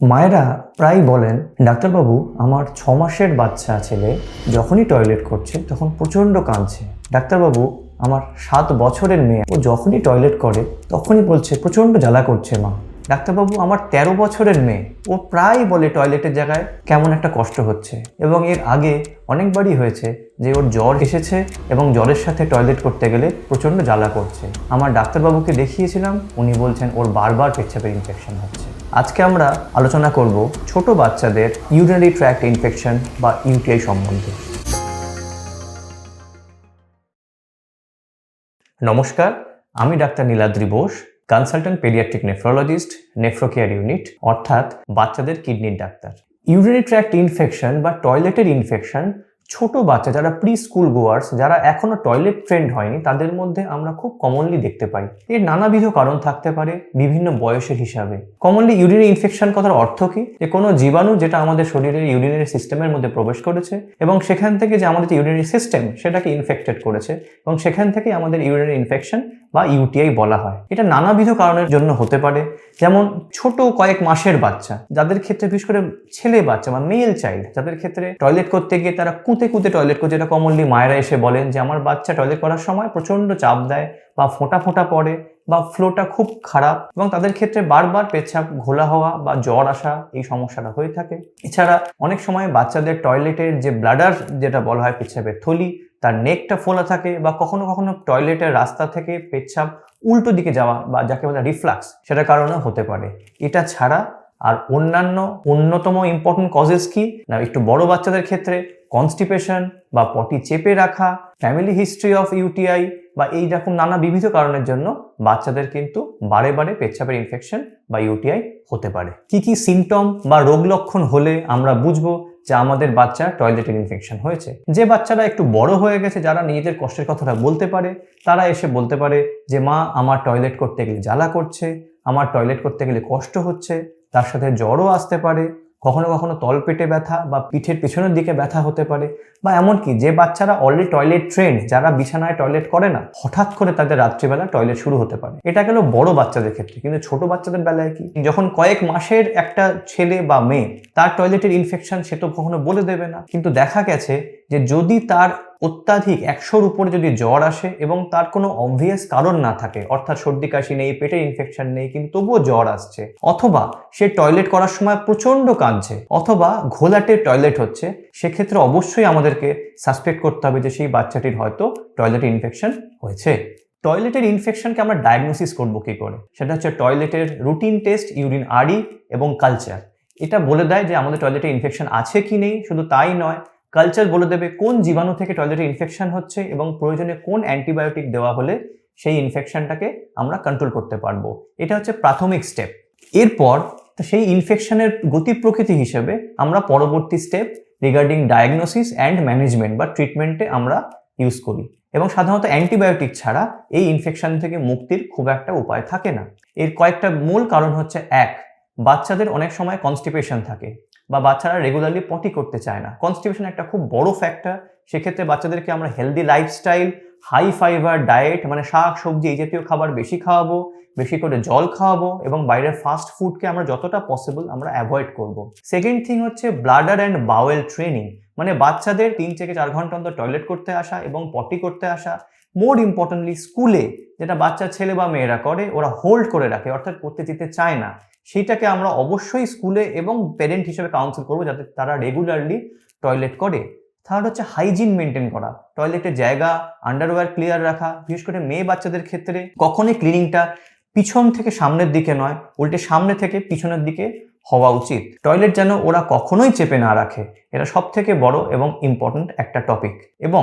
মায়েরা প্রায় বলেন, ডাক্তারবাবু, আমার ছ মাসের বাচ্চা ছেলে যখনই টয়লেট করছে তখন প্রচণ্ড কাঁদছে। ডাক্তারবাবু, আমার সাত বছরের মেয়ে, ও যখনই টয়লেট করে তখনই বলছে, প্রচণ্ড জ্বালা করছে মা। ডাক্তারবাবু, আমার তেরো বছরের মেয়ে, ও প্রায় বলে টয়লেটের জায়গায় কেমন একটা কষ্ট হচ্ছে। এবং এর আগে অনেকবারই হয়েছে যে ওর জ্বর এসেছে এবং জ্বরের সাথে টয়লেট করতে গেলে প্রচণ্ড জ্বালা করছে। আমার ডাক্তারবাবুকে দেখিয়েছিলাম, উনি বলছেন, ওর বারবার পেচ্ছাপের ইনফেকশন হচ্ছে। আজকে আমরা আলোচনা করব ছোট বাচ্চাদের ইউরিনারি ট্র্যাক্ট ইনফেকশন বা ইউটিআই সম্বন্ধে। নমস্কার, আমি doctor Niladri Bose consultant paediatric nephrologist Nephrocare unit অর্থাৎ বাচ্চাদের কিডনির ডাক্তার। ইউরিনারি ট্র্যাক্ট ইনফেকশন বা টয়লেটের ইনফেকশন ছোট বাচ্চা, যারা প্রি স্কুল গোয়ার্স যারা এখনও টয়লেট ট্রেন্ড হয়নি, তাদের মধ্যে আমরা খুব কমনলি দেখতে পাই। এর নানাবিধ কারণ থাকতে পারে বিভিন্ন বয়সের হিসাবে। কমনলি ইউরিনারি ইনফেকশন কথার অর্থ কি? যে কোনো জীবাণু যেটা আমাদের শরীরের ইউরিনারি সিস্টেমের মধ্যে প্রবেশ করেছে এবং সেখান থেকে যে আমাদের যে ইউরিনারি সিস্টেম সেটাকে ইনফেক্টেড করেছে এবং সেখান থেকেই আমাদের ইউরিনারি ইনফেকশন বা ইউটিআই বলা হয়। এটা নানাবিধ কারণের জন্য হতে পারে। যেমন ছোট কয়েক মাসের বাচ্চা, যাদের ক্ষেত্রে বিশেষ করে ছেলে বাচ্চা বা মেল চাইল্ড যাদের ক্ষেত্রে টয়লেট করতে গিয়ে তারা কুঁতে কুঁতে টয়লেট করছে। যেটা কমনলি মায়েরা এসে বলেন যে, আমার বাচ্চা টয়লেট করার সময় প্রচণ্ড চাপ দেয় বা ফোঁটা ফোঁটা পড়ে বা ফ্লোটা খুব খারাপ এবং তাদের ক্ষেত্রে বারবার পেচ্ছাপ, ঘোলা হওয়া বা জ্বর আসা এই সমস্যাটা হয়ে থাকে। এছাড়া অনেক সময় বাচ্চাদের টয়লেটের যে ব্লাডার যেটা বলা হয় পেচ্ছাপের থলি, তার নেকটা ফোলা থাকে বা কখনো কখনো টয়লেটের রাস্তা থেকে পেচ্ছাপ উল্টো দিকে যাওয়া বা যাকে বলে রিফ্লাক্স সেটার কারণে হতে পারে। এটা ছাড়া আর অন্যান্য অন্যতম ইম্পর্টেন্ট কজেস কি? না, একটু বড় বাচ্চাদের ক্ষেত্রে কনস্টিপেশন বা পটি চেপে রাখা ফ্যামিলি হিস্ট্রি অফ ইউটিআই বা এই রকম নানা বিবিধ কারণের জন্য বাচ্চাদের কিন্তু বারে বারে পেচ্ছাপের ইনফেকশন বা ইউটিআই হতে পারে। কি কি সিমটম বা রোগ লক্ষণ হলে আমরা বুঝব যে আমাদের বাচ্চা টয়লেটের ইনফেকশন হয়েছে? যে বাচ্চারা একটু বড় হয়ে গেছে, যারা নিজেদের কষ্টের কথাটা বলতে পারে, তারা এসে বলতে পারে যে, মা, আমার টয়লেট করতে গেলে জ্বালা করছে, আমার টয়লেট করতে গেলে কষ্ট হচ্ছে। তার সাথে জ্বরও আসতে পারে, কখনো কখনো তলপেটে ব্যথা বা পিঠের পিছনের দিকে ব্যথা হতে পারে, বা এমনকি যে বাচ্চারা অলরেডি টয়লেট ট্রেন্ড যারা বিছানায় টয়লেট করে না, হঠাৎ করে তাদের রাত্রিবেলা টয়লেট শুরু হতে পারে। এটা গেল বড় বাচ্চাদের ক্ষেত্রে, কিন্তু ছোট বাচ্চাদের বেলায় কি? যখন কয়েক মাসের একটা ছেলে বা মেয়ে, তার টয়লেটের ইনফেকশন সে তো কখনো বলে দেবে না, কিন্তু দেখা গেছে যে যদি তার অত্যাধিক একশোর উপরে যদি জ্বর আসে এবং তার কোনো অবভিয়াস কারণ না থাকে, অর্থাৎ সর্দি কাশি নেই পেটের ইনফেকশন নেই, কিন্তু তবুও জ্বর আসছে, অথবা সে টয়লেট করার সময় প্রচণ্ড কাঁদছে, অথবা ঘোলাটে টয়লেট হচ্ছে, সেক্ষেত্রে অবশ্যই আমাদেরকে সাসপেক্ট করতে হবে যে সেই বাচ্চাটির হয়তো টয়লেটে ইনফেকশন হয়েছে। টয়লেটের ইনফেকশনকে আমরা ডায়াগনোসিস করব কী করে? সেটা হচ্ছে টয়লেটের রুটিন টেস্ট ইউরিন আড়ি এবং কালচার এটা বলে দেয় যে আমাদের টয়লেটে ইনফেকশন আছে কি নেই, শুধু তাই নয় কালচার বলে দেবে কোন জীবাণু থেকে টয়লেটে ইনফেকশন হচ্ছে এবং প্রয়োজনে কোন অ্যান্টিবায়োটিক দেওয়া হলে সেই ইনফেকশনটাকে আমরা কন্ট্রোল করতে পারব। এটা হচ্ছে প্রাথমিক স্টেপ এরপর সেই ইনফেকশনের গতি প্রকৃতি হিসেবে আমরা পরবর্তী step regarding diagnosis and management বা ট্রিটমেন্টে আমরা ইউজ করি। এবং সাধারণত অ্যান্টিবায়োটিক ছাড়া এই ইনফেকশন থেকে মুক্তির খুব একটা উপায় থাকে না। এর কয়েকটা মূল কারণ হচ্ছে এক, বাচ্চাদের অনেক সময় কনস্টিপেশন থাকে। বা বাচ্চারা রেগুলারলি পটি করতে চায় না। কনস্টিপেশন একটা খুব বড় ফ্যাক্টর সেক্ষেত্রে বাচ্চাদেরকে আমরা healthy lifestyle high fibre diet মানে শাক, সবজি এই জাতীয় খাবার বেশি খাওয়াবো, বেশি করে জল খাওয়াবো এবং বাইরের ফাস্ট ফুডকে আমরা যতটা পসিবল আমরা অ্যাভয়েড করব। সেকেন্ড থিং হচ্ছে ব্লাডার অ্যান্ড বাওয়েল ট্রেনিং মানে বাচ্চাদের তিন থেকে চার ঘণ্টা অন্তর টয়লেট করতে আসা এবং পটি করতে আসা। মোর ইম্পর্টেন্টলি স্কুলে যেটা বাচ্চা ছেলে বা মেয়েরা করে, ওরা হোল্ড করে রাখে, অর্থাৎ করতে যেতে চায় না। সেইটাকে আমরা অবশ্যই স্কুলে এবং প্যারেন্ট হিসেবে কাউন্সিল করব যাতে তারা রেগুলারলি টয়লেট করে। থার্ড হচ্ছে হাইজিন মেনটেন করা। টয়লেটের জায়গা আন্ডারওয়্যার ক্লিয়ার রাখা, বিশেষ করে মেয়ে বাচ্চাদের ক্ষেত্রে কখনই ক্লিনিংটা পিছন থেকে সামনের দিকে নয়, উল্টে সামনে থেকে পিছনের দিকে হওয়া উচিত। টয়লেট যেন ওরা কখনোই চেপে না রাখে, এটা সব থেকে বড় এবং ইম্পর্ট্যান্ট একটা টপিক এবং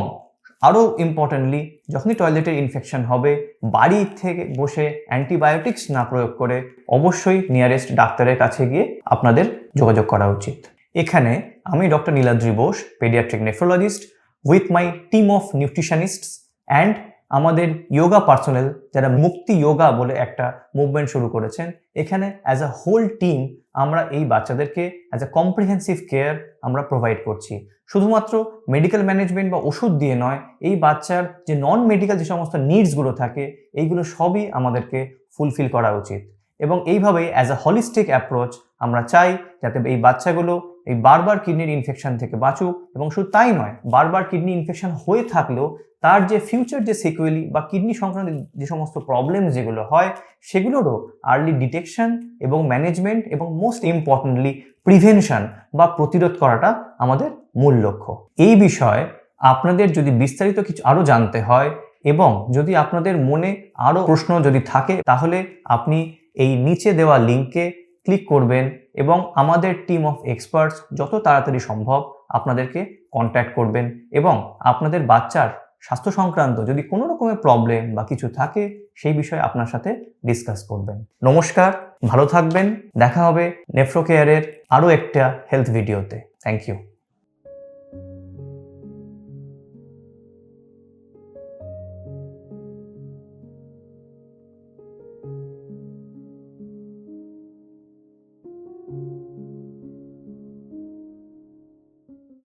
আরও ইম্পর্ট্যান্টলি যখনই টয়লেটের ইনফেকশন হবে বাড়ি থেকে বসে অ্যান্টিবায়োটিক্স না প্রয়োগ করে অবশ্যই নিয়ারেস্ট ডাক্তারের কাছে গিয়ে আপনাদের যোগাযোগ করা উচিত। এখানে আমি doctor Niladri Bose paediatric nephrologist with my team of nutritionists and আমাদের যোগা পার্সোনাল যারা মুক্তি যোগা বলে একটা মুভমেন্ট শুরু করেছেন, এখানে অ্যাজ আ হোল টিম আমরা এই বাচ্চাদেরকে অ্যাজ আ কম্প্রিহেন্সিভ কেয়ার আমরা প্রোভাইড করছি। শুধুমাত্র মেডিকেল ম্যানেজমেন্ট বা ওষুধ দিয়ে নয়, এই বাচ্চার যে নন মেডিকেল যে সমস্ত নিডসগুলো থাকে, এইগুলো সবই আমাদেরকে ফুলফিল করা উচিত। এবং এইভাবেই অ্যাজ আ হলিস্টিক অ্যাপ্রোচ আমরা চাই, যাতে এই বাচ্চাগুলো এই বারবার কিডনির ইনফেকশন থেকে বাঁচুক এবং শুধু তাই নয়, বারবার কিডনি ইনফেকশন হয়ে থাকলেও তার যে ফিউচার যে সিকুয়েলি বা কিডনি সংক্রান্ত যে সমস্ত প্রবলেম যেগুলো হয়, সেগুলোরও আর্লি ডিটেকশন এবং ম্যানেজমেন্ট এবং মোস্ট ইম্পর্টেন্টলি প্রিভেনশন বা প্রতিরোধ করাটা আমাদের মূল লক্ষ্য। এই বিষয়ে আপনাদের যদি বিস্তারিত কিছু আরও জানতে হয় এবং যদি আপনাদের মনে আরও প্রশ্ন যদি থাকে, তাহলে আপনি এই নিচে দেওয়া লিঙ্কে ক্লিক করবেন এবং আমাদের টিম অফ এক্সপার্টস যত তাড়াতাড়ি সম্ভব আপনাদেরকে কন্ট্যাক্ট করবেন এবং আপনাদের বাচ্চার স্বাস্থ্য সংক্রান্ত যদি কোনো রকমের প্রবলেম বা কিছু থাকে, সেই বিষয়ে আপনার সাথে ডিসকাস করবেন। নমস্কার, ভালো থাকবেন। দেখা হবে নেফ্রো কেয়ারের আরও একটা হেলথ ভিডিওতে থ্যাংক ইউ